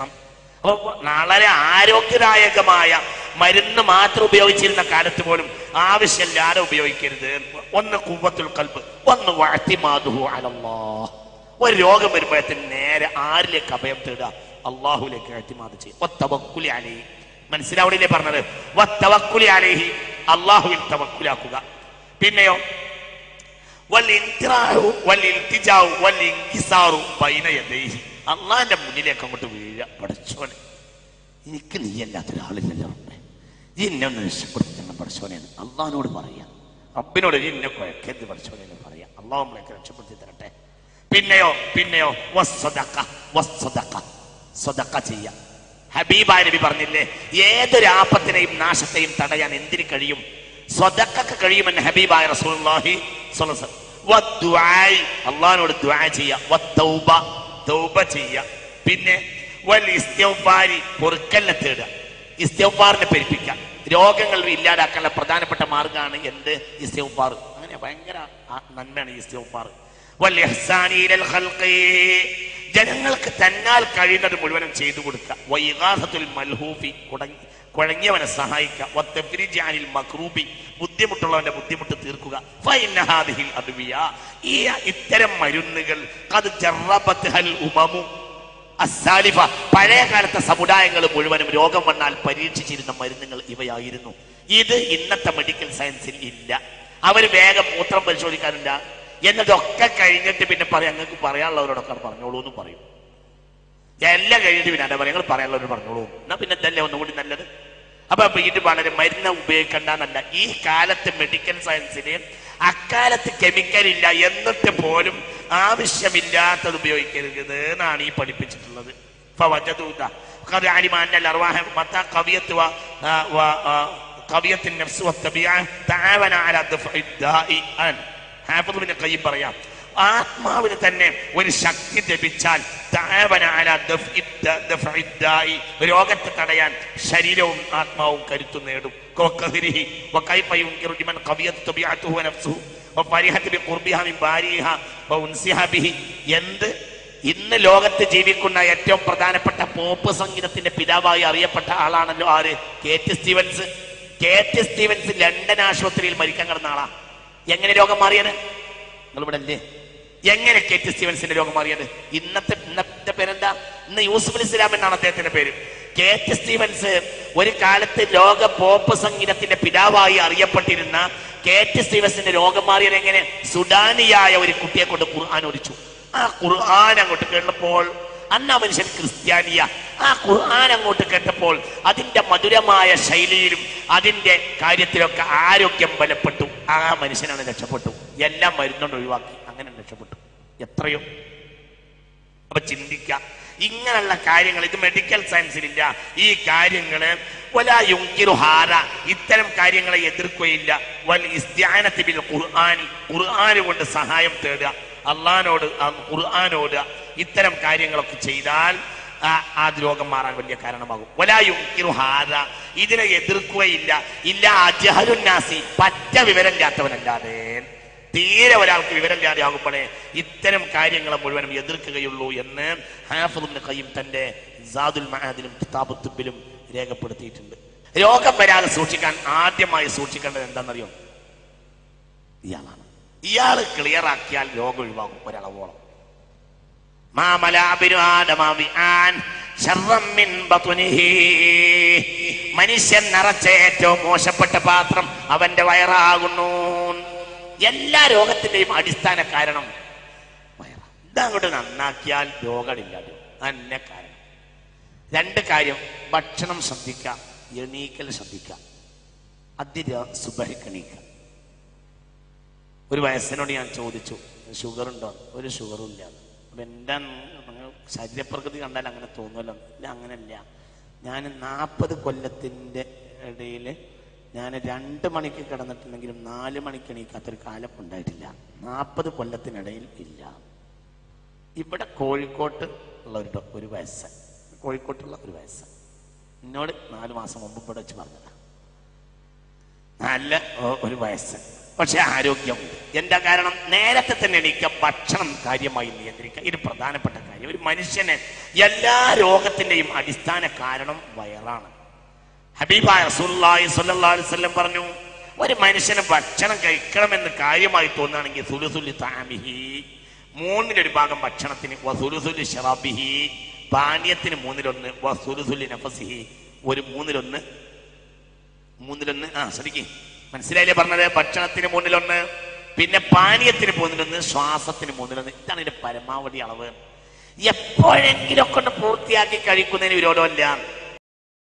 അപ്പൊ വളരെ ആരോഗ്യദായകമായ മരുന്ന് മാത്രം ഉപയോഗിച്ചിരുന്ന കാലത്ത് പോലും ആവശ്യമില്ലാതെ ഉപയോഗിക്കരുത്. ഒന്ന് കുവത്തുൽ കൽബ് ഒന്ന് വാഴ്ത്തിമാതുഹു അലല്ലോ ഒരു രോഗം വരുമ്പോഴത്തിന് നേരെ ആരിലേക്ക് അഭയം തേടുക? അള്ളാഹുലേക്ക് അഴ്ത്തിമാതിച്ച് ഒത്തവക്കുലി അലഹി. മനസ്സിലാവണില്ലേ പറഞ്ഞത്? വത്തവക്കുലി അലഹി. അള്ളാഹുവിൽ തവക്കുലാക്കുക. പിന്നെയോ? വല്ലിൻ വല്ലിൻകിസാറു ബൈന യദൈഹി. അള്ളാന്റെ മുന്നിലേക്ക് അങ്ങോട്ട് വീഴ പഠിച്ചോനെ എനിക്ക് നീയല്ലാത്ത ഒരാളില്ലല്ലോ റബ്ബേ നീ എന്നെ ഒന്ന് രക്ഷപ്പെടുത്തണം പഠിച്ചോനെ അള്ളഹാനോട് പറയാം റബ്ബിനോട് നീ എന്നെ കുഴക്കരുത് പഠിച്ചോനെ എന്ന് പറയാം അള്ളാഹു നമ്മളെയൊക്കെ രക്ഷപ്പെടുത്തി തരട്ടെ പിന്നെയോ പിന്നെയോ വസ്സദഖ വസ്സദഖ സ്വതക്ക ഹബീബായ നബി പറഞ്ഞില്ലേ ഏതൊരു ആപത്തിനെയും നാശത്തെയും തടയാൻ എന്തിന് കഴിയും സ്വതക്കൊക്കെ കഴിയുമെന്ന് ഹബീബായ റസൂൽ അള്ളാഹി അള്ളാഹിനോട് ദുആ ചെയ്യുക തൗബ ചെയ്യുക. പിന്നെ വൽ ഇസ്തിഗ്ഫാരി പൊറുക്കലിനെ തേടുക ഇസ്തിഗ്ഫാറിനെ പെരുപ്പിക്കുക. രോഗങ്ങൾ ഇല്ലാതാക്കാനുള്ള പ്രധാനപ്പെട്ട മാർഗമാണ് എന്ത്? ഇസ്തിഗ്ഫാർ. അങ്ങനെ ഭയങ്കര നന്മയാണ് ഈ ഇസ്തിഗ്ഫാർ. വൽ ഇഹ്സാനി ഇലൽ ഖൽഖി. ജനങ്ങൾക്ക് തന്നാൽ കഴിയുന്നത് മുഴുവനും ചെയ്തു കൊടുക്കുക. വൈകാസത്തുൽ മൽഹൂഫി. കുടങ്ങി കുഴങ്ങിയവനെ സഹായിക്കുക ബുദ്ധിമുട്ടുള്ളവന്റെ ബുദ്ധിമുട്ട് തീർക്കുക. ഈ ഇത്തരം മരുന്നുകൾ ഉമമു. അസാലിഫ പഴയ കാലത്തെ സമുദായങ്ങൾ മുഴുവനും രോഗം വന്നാൽ പരീക്ഷിച്ചിരുന്ന മരുന്നുകൾ ഇവയായിരുന്നു. ഇത് ഇന്നത്തെ മെഡിക്കൽ സയൻസിൽ ഇല്ല. അവർ വേഗം മൂത്രം പരിശോധിക്കാനില്ല എന്നതൊക്കെ കഴിഞ്ഞിട്ട് പിന്നെ പറയാം ഞങ്ങൾക്ക് പറയാനുള്ളവരോടൊക്കെ പറഞ്ഞോളൂ എന്ന് പറയും. എല്ലാം കഴിഞ്ഞിട്ട് പിന്നെ എന്താ പറയുക പറയാനുള്ളവർ പറഞ്ഞോളൂ എന്നാ പിന്നെ ഇതല്ലേ ഒന്നുകൂടി നല്ലത്? അപ്പൊ ഇത് വളരെ മരുന്ന് ഉപയോഗിക്കേണ്ടെന്നല്ല. ഈ കാലത്ത് മെഡിക്കൽ സയൻസിന് അക്കാലത്ത് കെമിക്കൽ ഇല്ല എന്നിട്ട് പോലും ആവശ്യമില്ലാത്തത് ഉപയോഗിക്കരുത് എന്നാണ് ഈ പഠിപ്പിച്ചിട്ടുള്ളത്. പറയാം. ആത്മാവിന് തന്നെ ഒരു ശക്തി ലഭിച്ചാൽ. രോഗത്തെ തടയാൻ ശരീരവും ആത്മാവും കരുത്തു നേടും. എന്ത്? ഇന്ന് ലോകത്ത് ജീവിക്കുന്ന ഏറ്റവും പ്രധാനപ്പെട്ട പോപ്പ് സംഗീതത്തിന്റെ പിതാവായി അറിയപ്പെട്ട ആളാണല്ലോ ആര്? Kate Stevens. Kate Stevens London ആശുപത്രിയിൽ മരിക്കാൻ കിടന്ന ആളാ. എങ്ങനെ രോഗം മാറിയത് നിങ്ങൾ ഇവിടെ അല്ലേ എങ്ങനെ കേറ്റ് സ്റ്റീവൻസിന്റെ രോഗം മാറിയത്? ഇന്നത്തെ ഇന്നത്തെ പേരെന്താ? ഇന്ന് യൂസുഫ് ഇസ്ലാം എന്നാണ് അദ്ദേഹത്തിന്റെ പേര്. കേറ്റ് സ്റ്റീവൻസ് ഒരു കാലത്ത് ലോക പോപ്പ് സംഗീതത്തിന്റെ പിതാവായി അറിയപ്പെട്ടിരുന്ന കേറ്റ് സ്റ്റീവൻസിന്റെ രോഗം മാറിയത് എങ്ങനെ? സുഡാനിയായ ഒരു കുട്ടിയെ കൊണ്ട് ഖുർആൻ ഒരിച്ചു ആ ഖുർആൻ അങ്ങോട്ട് കേട്ടപ്പോൾ അന്ന് മനുഷ്യൻ ക്രിസ്ത്യാനിയ. ആ ഖുർആൻ അങ്ങോട്ട് കേട്ടപ്പോൾ അതിന്റെ മധുരമായ ശൈലിയിലും അതിന്റെ കാര്യത്തിലൊക്കെ ആരോഗ്യം ബലപ്പെട്ടു. ആ മനുഷ്യനാണ് രക്ഷപ്പെട്ടു. എല്ലാം മരുന്നുകൊണ്ട് ഒഴിവാക്കി. അങ്ങനെ രക്ഷപ്പെട്ടു. എത്രയോ? അപ്പൊ ചിന്തിക്ക. ഇങ്ങനെയുള്ള കാര്യങ്ങൾ ഇത് മെഡിക്കൽ സയൻസിലില്ല ഈ കാര്യങ്ങൾ ഹാര ഇത്തരം കാര്യങ്ങളെ എതിർക്കുകയില്ല. വൽ ബിൽ ഖുർആനി. ഖുർആൻ കൊണ്ട് സഹായം തേടുക. അള്ളഹാനോട് ഖുർആാനോട് ഇത്തരം കാര്യങ്ങളൊക്കെ ചെയ്താൽ ആ- രോഗം മാറാൻ വലിയ കാരണമാകും. വലാ യുങ്കിറു ഹാര ഇതിനെ എതിർക്കുകയില്ല. ഇല്ല അജഹലുന്നാസി പറ്റ വിവരമില്ലാത്തവനല്ലാതെ. തീരെ ഒരാൾക്ക് വിവരമില്ലാതെ ആകുമ്പോഴേ ഇത്തരം കാര്യങ്ങളെ മുഴുവനും എതിർക്കുകയുള്ളൂ എന്ന് ഹാഫുദിന് കയ്യും തന്റെ സാദുൽ മഹാദിലും കിതാബുത്തുബിലും രേഖപ്പെടുത്തിയിട്ടുണ്ട്. രോഗം വരാതെ സൂക്ഷിക്കാൻ ആദ്യമായി സൂക്ഷിക്കേണ്ടത് എന്താണെന്നറിയോ? ഇയാളാണ്. ഇയാൾ ക്ലിയർ ആക്കിയാൽ രോഗം ഒഴിവാകും ഒരളവോളം. മനുഷ്യൻ നിറച്ച ഏറ്റവും മോശപ്പെട്ട പാത്രം അവന്റെ വയറാകുന്നു. എല്ലാ രോഗത്തിന്റെയും അടിസ്ഥാന കാരണം എന്താ ഇതങ്ങോട്ട് നന്നാക്കിയാൽ രോഗമില്ലാതെ തന്നെ കാരണം. രണ്ട് കാര്യം ഭക്ഷണം ശ്രദ്ധിക്കുക എണീക്കൽ ശ്രദ്ധിക്കുക. അതിര സുബഹിക്കണീക്ക ഒരു വയസ്സിനോട് ഞാൻ ചോദിച്ചു ഷുഗർ ഉണ്ടോ ഒരു ഷുഗറും ഇല്ല. അപ്പൊ ശരീരപ്രകൃതി കണ്ടാൽ അങ്ങനെ തോന്നുമല്ലോ? ഇല്ല അങ്ങനെയല്ല. ഞാൻ നാൽപ്പത് കൊല്ലത്തിന്റെ ഇടയിൽ ഞാൻ രണ്ട് മണിക്ക് കിടന്നിട്ടുണ്ടെങ്കിലും നാല് മണിക്ക് എണീക്കാത്തൊരു കാലപ്പുണ്ടായിട്ടില്ല നാൽപ്പത് കൊല്ലത്തിനിടയിൽ ഇല്ല. ഇവിടെ കോഴിക്കോട്ട് ഉള്ള ഒരു ഒരു വയസ്സ്. കോഴിക്കോട്ടുള്ള ഒരു വയസ്സ്. എന്നോട് നാല് മാസം മുമ്പ് ഇവിടെ വെച്ച് പറഞ്ഞതാ. നല്ല ഒരു വയസ്സ്. പക്ഷെ ആരോഗ്യം എന്താ കാരണം? നേരത്തെ തന്നെ എനിക്ക് ഭക്ഷണം കാര്യമായി നിയന്ത്രിക്കുക ഇത് പ്രധാനപ്പെട്ട കാര്യം. ഒരു മനുഷ്യന് എല്ലാ രോഗത്തിന്റെയും അടിസ്ഥാന കാരണം വയറാണ്. ഹബീബായ റസൂലുള്ളാഹി സല്ലല്ലാഹു അലൈഹി പറഞ്ഞു ഒരു മനുഷ്യന് ഭക്ഷണം കഴിക്കണമെന്ന് കാര്യമായി തോന്നുകയാണെങ്കിൽ സുലുസുലി താമിഹി മൂന്നിലൊരു ഭാഗം ഭക്ഷണത്തിന് വസുലുസുലി ഷറാബിഹി പാനീയത്തിന് മൂന്നിലൊന്ന് വസുലുസുലി നഫസിഹി. ഒരു മൂന്നിലൊന്ന് മൂന്നിലൊന്ന് ആ ശ്രദ്ധിക്കും. മനസ്സിലായില്ലേ പറഞ്ഞത്? ഭക്ഷണത്തിന് മൂന്നിലൊന്ന് പിന്നെ പാനീയത്തിന് മൂന്നിലൊന്ന് ശ്വാസത്തിന് മൂന്നിലൊന്ന്. ഇതാണ് ഇതിന്റെ പരമാവധി അളവ്. എപ്പോഴെങ്കിലും ഒക്കെ പൂർത്തിയാക്കി കഴിക്കുന്നതിന് വിരോധമല്ല.